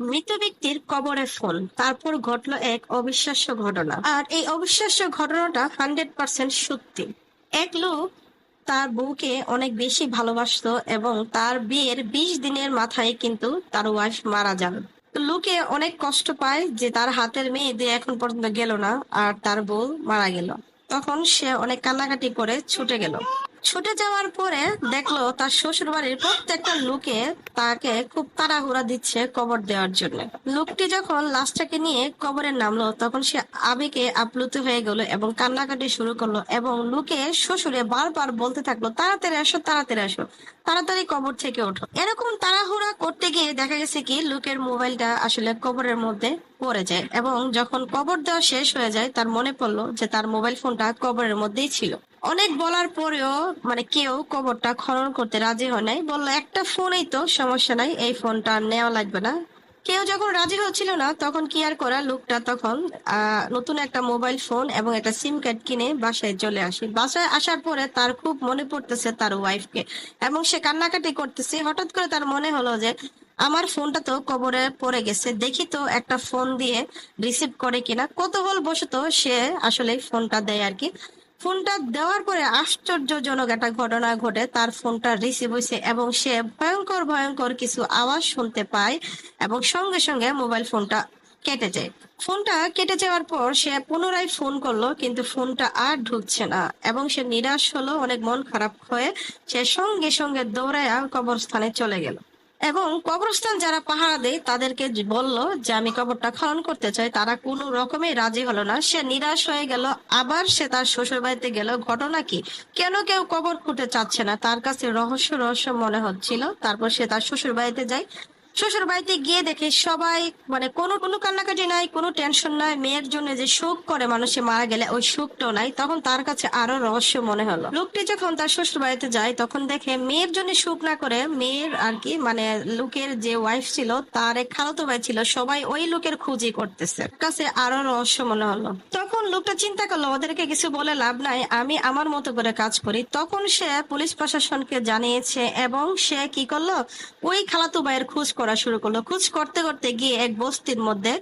মৃত ব্যক্তির কবরে ফোন। তারপর ঘটলো এক অবিশ্বাস্য ঘটনা। আর এই অবিশ্বাস্য ঘটনাটা হান্ড্রেড পার্সেন্ট সত্যি। এক লোক তার বউকে অনেক বেশি ভালোবাসতো এবং তার বিয়ের বিশ দিনের মাথায় কিন্তু তার ওয়াইফ মারা যান। লোকে অনেক কষ্ট পায় যে তার হাতের মেয়ে দিয়ে এখন পর্যন্ত গেল না আর তার বউ মারা গেল। তখন সে অনেক কান্নাকাটি করে ছুটে গেল। ছুটে যাওয়ার পরে দেখল তার শ্বশুর বাড়ির প্রত্যেকটা লোকে তাকে খুব তাড়াহুড়া দিচ্ছে কবর দেওয়ার জন্য। লোকটি যখন লাশটাকে নিয়ে কবরে নামলো, তখন সে আবেগে আপ্লুত হয়ে গেল এবং কান্নাকাটি শুরু করল এবং লোকে শ্বশুরে বারবার বলতে থাকল, তাড়াতাড়ি আসো তাড়াতাড়ি আসো। তাড়াতাড়ি কবর থেকে ওঠো। এরকম তাড়াহুড়া করতে গিয়ে দেখা গেছে কি, লোকের মোবাইলটা আসলে কবরের মধ্যে পড়ে যায় এবং যখন কবর দেওয়া শেষ হয়ে যায়, তার মনে পড়ল যে তার মোবাইল ফোনটা কবরের মধ্যেই ছিল। অনেক বলার পরেও মানে কেউ কবরটা খনন করতে রাজি হয় নাই। বলল, একটা ফোনেই তো সমস্যা নাই, এই ফোনটা নেওয়া লাগবে না। কেউ যখন রাজি হচ্ছিল না, তখন কি আর করা লোকটা তখন নতুন একটা মোবাইল ফোন এবং একটা সিম কার্ড কিনে বাসায় চলে আসে। বাসায় আসার পরে তার খুব মনে পড়তেছে তার ওয়াইফকে এবং সে কান্নাকাটি করতেছে। হঠাৎ করে তার মনে হলো যে, আমার ফোনটা তো কবরে পড়ে গেছে, দেখি তো একটা ফোন দিয়ে রিসিভ করে কিনা। কতহল বশত সে আসলে ফোনটা দেয় আর কি। ফোনটা দেওয়ার পরে আশ্চর্যজনক একটা ঘটনা ঘটে। তার ফোনটা রিসিভ হয়েছে এবং সে ভয়ঙ্কর ভয়ঙ্কর কিছু আওয়াজ শুনতে পায় এবং সঙ্গে সঙ্গে মোবাইল ফোনটা কেটে যায়। ফোনটা কেটে যাওয়ার পর সে পুনরায় ফোন করল, কিন্তু ফোনটা আর ঢুকছে না এবং সে নিরাশ হলো, অনেক মন খারাপ হয়ে সে সঙ্গে সঙ্গে দৌড়াইয়া কবরস্থানে চলে গেল। এবং কবরস্থান যারা পাহারা দেয়, তাদেরকে বলল যে, আমি কবরটা খনন করতে চাই। তারা কোনো রকমে রাজি হলো না। সে নিরাশ হয়ে গেল। আবার সে তার শ্বশুর বাড়িতে গেল। ঘটনা কি? কেন কেউ কবর খুঁটে চাচ্ছে না? তার কাছে রহস্য রহস্য মনে হচ্ছিল। তারপর সে তার শ্বশুর বাড়িতে যায়। শ্বশুর বাড়িতে গিয়ে দেখে সবাই মানে কোনো কোনো কান্নাকাটি নাই, কোনো টেনশন নাই। মেয়ের জন্য যে শোক করে মানুষে মারা গেলে ওই শোকটাও নাই। তখন তার কাছে আরও রহস্য মনে হলো। লোকটি যখন তার শ্বশুর বাড়িতে যায়, তখন দেখে মেয়ের জন্য শোক না করে মেয়ের আর কি মানে লোকের যে ওয়াইফ ছিল, তার এক খালাতো ভাই ছিল, সবাই ওই লোকের খুঁজি করতেছে। কাছে আরও রহস্য মনে হলো। তখন লোকটা চিন্তা করল ওদেরকে কিছু বলে লাভ নাই, আমি আমার মতো করে কাজ করি। তখন সে পুলিশ প্রশাসনকে জানিয়েছে এবং সে কি করল, ওই খালাতো ভাইয়ের খোঁজ করা শুরু করল। খোঁজ করতে করতে গিয়ে এক বস্তির মধ্যে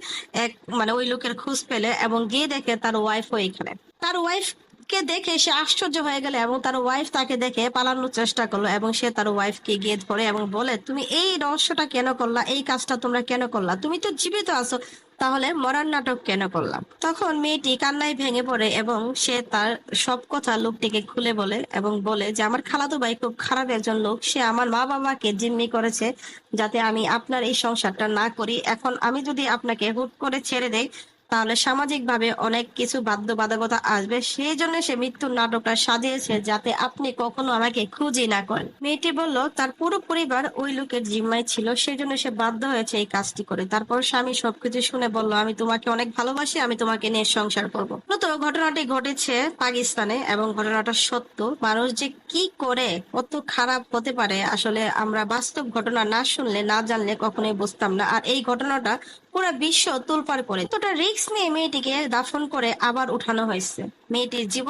এক মানে ওই লোকের খোঁজ পেলে এবং গিয়ে দেখে তার ওয়াইফ ওইখানে তার ওয়াইফ কে দেখে সে আশ্চর্য হয়ে গেল এবং তার ওয়াইফ তাকে দেখে পালানোর চেষ্টা করল এবং সে তার ওয়াইফকে গিয়ে ধরে এবং বলে, তুমি এই রহস্যটা কেন করলা? এই কাজটা তোমরা কেন করলা? তুমি তো জীবিত আছো। তাহলে মরার নাটক কেন করলাম? তখন মেয়েটি কান্নায় ভেঙে পড়ে এবং সে তার সব কথা লোকটিকে খুলে বলে এবং বলে যে, আমার খালাতো ভাই খুব খারাপ একজন লোক। সে আমার মা বাবাকে জিম্মি করেছে যাতে আমি আপনার এই সংসারটা না করি। এখন আমি যদি আপনাকে হুট করে ছেড়ে দেই তাহলে সামাজিক ভাবে অনেক কিছু বাধ্যবাধকতা আসবে। সেই জন্য সে মৃত্যুর নাটকটা সাজিয়েছে যাতে আপনি কখনো আমাকে খুঁজি না করেন। মেয়েটি বলল, তার পুরো পরিবার ওই লোকের জিম্মায় ছিল, সেই জন্য সে বাধ্য হয়েছে এই কাজটি করে। তারপর স্বামী সবকিছু শুনে বলল, আমি তোমাকে অনেক ভালোবাসি, আমি তোমাকে নিয়ে সংসার করব। মূলত ঘটনাটি ঘটেছে পাকিস্তানে এবং ঘটনাটা সত্য। মানুষ যে কি করে, কত খারাপ হতে পারে, আসলে আমরা বাস্তব ঘটনা না শুনলে, না জানলে কখনোই বুঝতাম না। আর এই ঘটনাটা পুরো বিশ্ব তোলপাড় করে। তোটা রিস্ক নিয়ে মেয়েটিকে দাফন করে আবার উঠানো হয়েছে। মেয়েটির জীবন